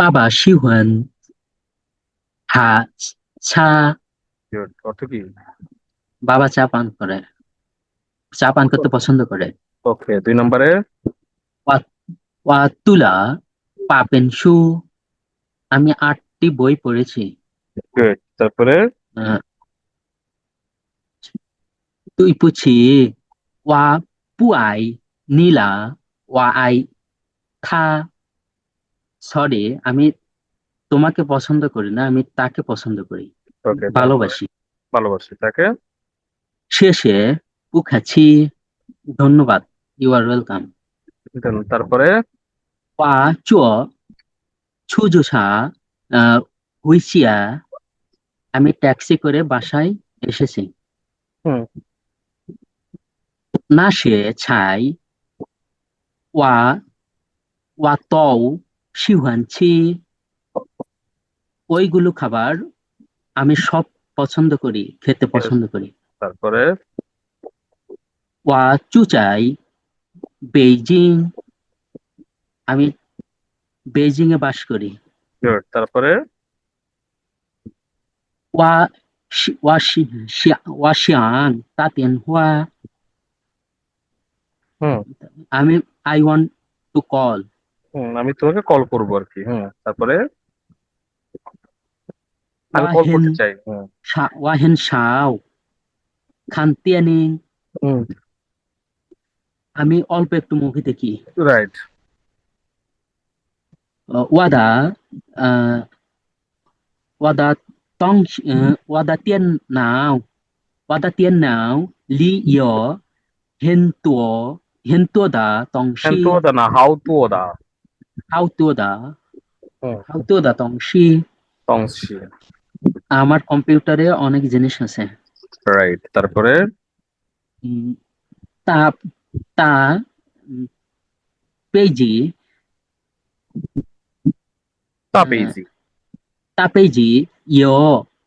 爸爸喜欢喝茶 Good. অর্থ কি বাবা চা পান করে চা পান করতে পছন্দ করে ওকে দুই নম্বরে ওয়া তুলা পাপেন শু আমি আটটি বই পড়েছি গুড তারপরে আহ, তুই পুছি ওয়া পুয়াই নীলা ওয়া আই থা সরি আমি তোমাকে পছন্দ করি না আমি তাকে পছন্দ করি। ভালোবাসি। ভালোবাসি তাকে। শেষে কুখাছি ধন্যবাদ ইউ আর ওয়েলকাম তারপরে? পা হুইসিয়া আমি ট্যাক্সি করে বাসায় এসেছি। না সে ছাই ওয়া ওয়া তও শিহানছি ওইগুলো খাবার আমি সব পছন্দ করি খেতে পছন্দ করি। তারপরে? ওয়া চুচাই বেইজিং আমি বেইজিং এ বাস করি। তারপরে? ওয়া ওয়া ওয়া শিয়ান তাতেন হুয়া। আমি I want to call hmm আমি তোমাকে কল করব আর কি হ্যাঁ তারপরে আমি কল করতে চাই হ্যাঁ খান্তিয়ানি। আমি অল্প একটু মুভি দেখি। রাইট ওয়াদা ওয়াদা তং ওয়াদা তিয়ান নাও ওয়াদা তিয়ান নাও লি ইয় হেন তো হেন তো দা তং হেন দা না হাউ তো দা। 好多的হুম好多的东西 তংশি আমার কম্পিউটারে অনেক জিনিস আছে রাইট তারপরে উম, তা তা উম, পেজি 大杯子 তা পেজি ইয়ো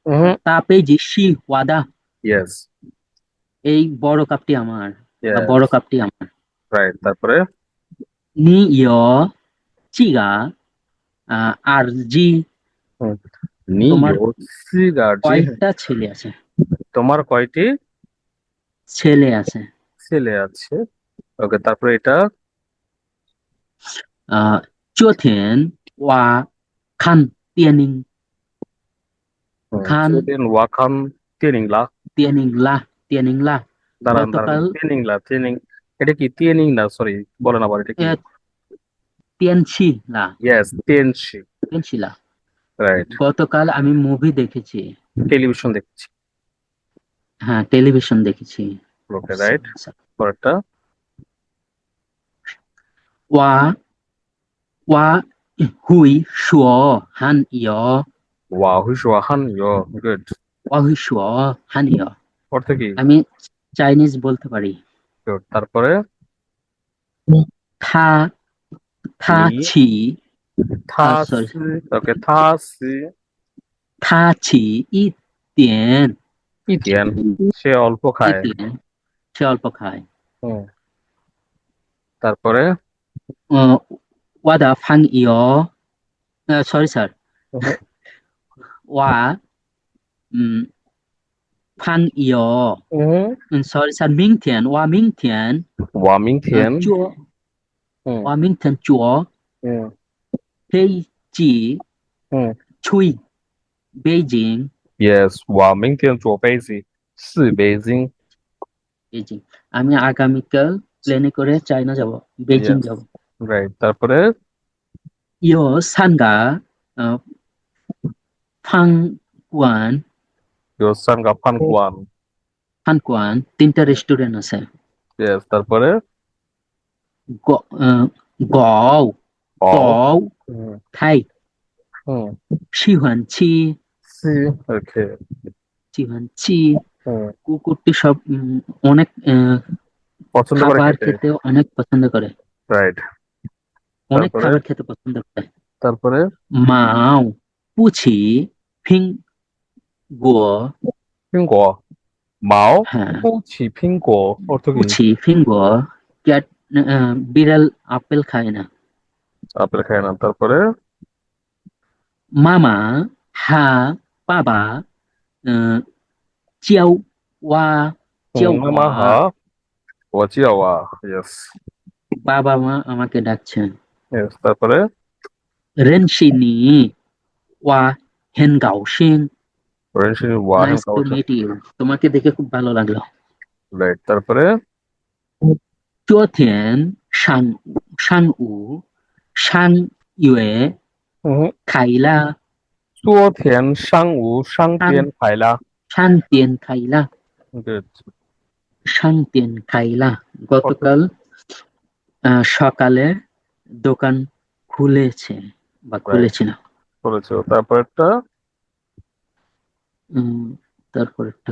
嗯哼 তা পেজি শি ওয়াদা yes এই বড় কাপটি আমার বা yes বড় কাপটি আমার রাইট তারপরে নি ইয়ো が আরজি তোমার হ্যাঁ। কয়টা ছেলে আছে? তোমার কয়টি? ছেলে আছে। ছেলে আছে। ওকে তারপরে এটা? চোথেন ওয়া খান তিয়ানিং। খান ওয়া খান তিয়ানিং লা। তিয়ানিং লা তিয়ানিং লা। দাঁড়ান দাঁড়ান তিয়ানিং লা তিয়ানিং। এটা কি তিয়ানিং না সরি বলে না আবার এটা কি? তিয়ানছি লা ইয়েস তিয়ানছি তিয়ানছি লা রাইট গতকাল আমি মুভি দেখেছি। টেলিভিশন দেখেছি। হ্যাঁ টেলিভিশন দেখেছি। ওকে আচ্ছা। রাইট ওয়া ওয়া হুই শুয় হান ইয়। ওয়া হুই শুয় হান ইয় গুড ওয়া হুই শুয় হান ইয়। অর্থ কি? আমি চাইনিজ বলতে পারি। তারপরে? থা 他你起 থা Ah, sorry. ওকে থা সি 他起一点 ইতিয়ান সে অল্প 一 খায় 点，সে অল্প খায় হুম তারপরে 呃，我的朋友，呃，sorry sir， Mhm. 我，嗯，朋友， হুম 嗯，sorry sir，明天我明天， ওয়া মিং 呃 থিয়েন 华明天坐，嗯，飞机，嗯，去北京。Yes，华明天坐飞机是北京。北京，阿弥阿卡米克勒勒尼克勒，China Java，北京 Java。Right，那不勒，有三个呃，潘冠。有三个潘冠。潘冠，第三个是杜仁生。Yes，那不勒。গ- আহ, গও oh. গও হুম থাই হুম 喜欢吃 সি ওকে 喜欢吃 হুম কুকুরটি সব উম, অনেক আহ, পছন্দ করে খাবার খেতে খেতে অনেক পছন্দ করে রাইট অনেক তারপরে? খাবার খেতে পছন্দ করে তারপরে মাও পুছি ফিং গো 苹果毛 হ্যাঁ 不起苹果অর্থ কি পুছি ফিং গো ক্যাট আহ, বিড়াল আপেল খায় না। আপেল খায় না তারপরে? মামা হা বাবা চিয়াও ওয়া চিয়াও মামা হা ওয়া চিয়াও ওয়া ইয়েস বাবা মা আমাকে ডাকছেন ইয়েস তারপরে? রেনশিনি ওয়া হেন গাওশিন রেনশিনি ওয়া তোমাকে দেখে খুব ভালো লাগল। রাইট তারপরে? 昨天上上午上月 হুম 开了昨天上午商店开了商店开了 গুড 商店开了গতকাল আহ, সকালে দোকান খুলেছে বা খুলেছিল করেছো তারপরটা উম, তারপর একটা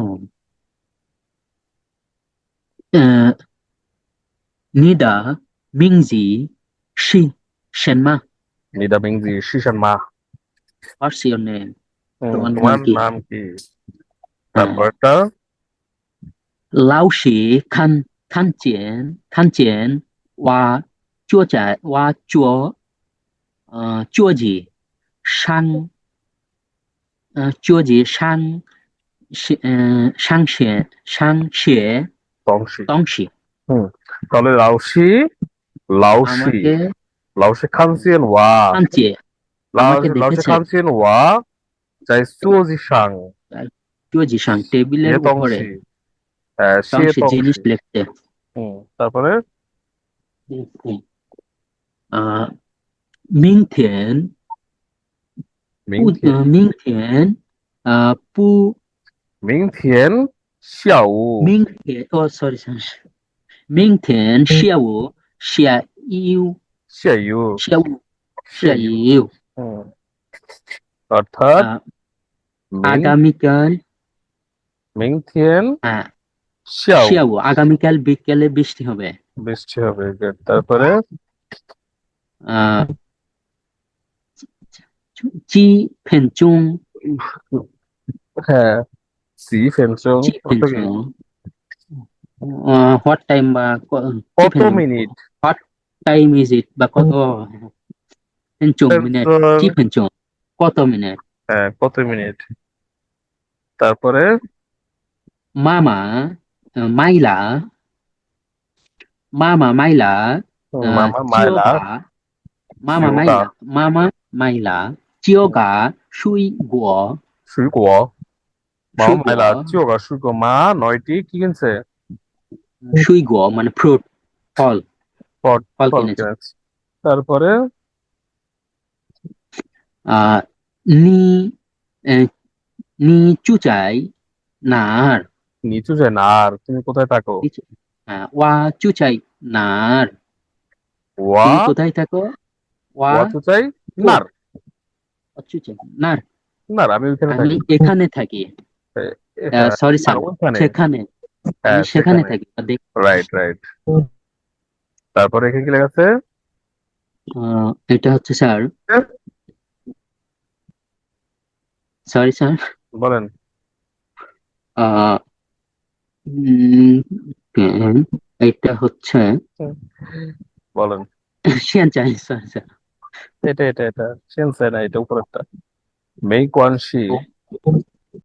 হুম। আহ, 你的名字是什么 你的名字是什么 What's your name হুম, তোমার নাম তোমার কি? নাম কি তারপরটা 老师看看见看见我坐在我桌呃桌子上呃桌子上 সাংশিয়ে সাংশিয়ে তংশি। তংশি। হুম তাহলে লাউসি লাউসি লাউসি খানসিয়েন ওয়া। খানসিয়ে। লাউসি খানসিয়েন ওয়া যাই সুওজি সাং সুওজি সাং টেবিলের উপরে। তংশি। হ্যাঁ, জিনিস লিখতে। হুম তারপরে? আহ মিংথেন থিয়েন আহ পু 明天下午明天哦，sorry sorry，明天下午下午下午下午下午 হুম, অর্থাৎ 啊， মিং 阿米কাল 明天 হ্যাঁ 下午 下午আগামীকাল বিকেলে বৃষ্টি হবে বৃষ্টি হবে good. তারপরে আহ জি ফেনচুং হ্যাঁ sĩ phiền xuống uh, what time bà có auto hình. minute hot time is it bà có to hình chung minute chip hình chung কত মিনিট হ্যাঁ কত মিনিট তারপরে মামা Mama Maila Mama Maila মাইলা মামা Mama Maila মাইলা cả. সুই গুয়ো সুই গুয়ো মাইলা চিওগা সুইগো মা নয়টি কি কিনছে? সুই মানে ফ্রুট ফল। ফল ফল তারপরে? নি নি চুচাই নার। না আর তুমি কোথায় থাকো? ওয়া চুচাই নার। ওয়া? কোথায় থাকো? ওয়া চুচাই নার। চুচাই নার। নার আমি এখানে থাকি। সরি স্যার সেখানে। সেখানে থাকি রাইট রাইট তারপরে এখানে কি লেখা আছে? এটা হচ্ছে স্যার সরি স্যার বলেন। এটা হচ্ছে বলেন। শিয়ান চাই স্যার এটা এটা এটা। শিয়ান চাই না এটা উপরেরটা। মেই কোয়ানশি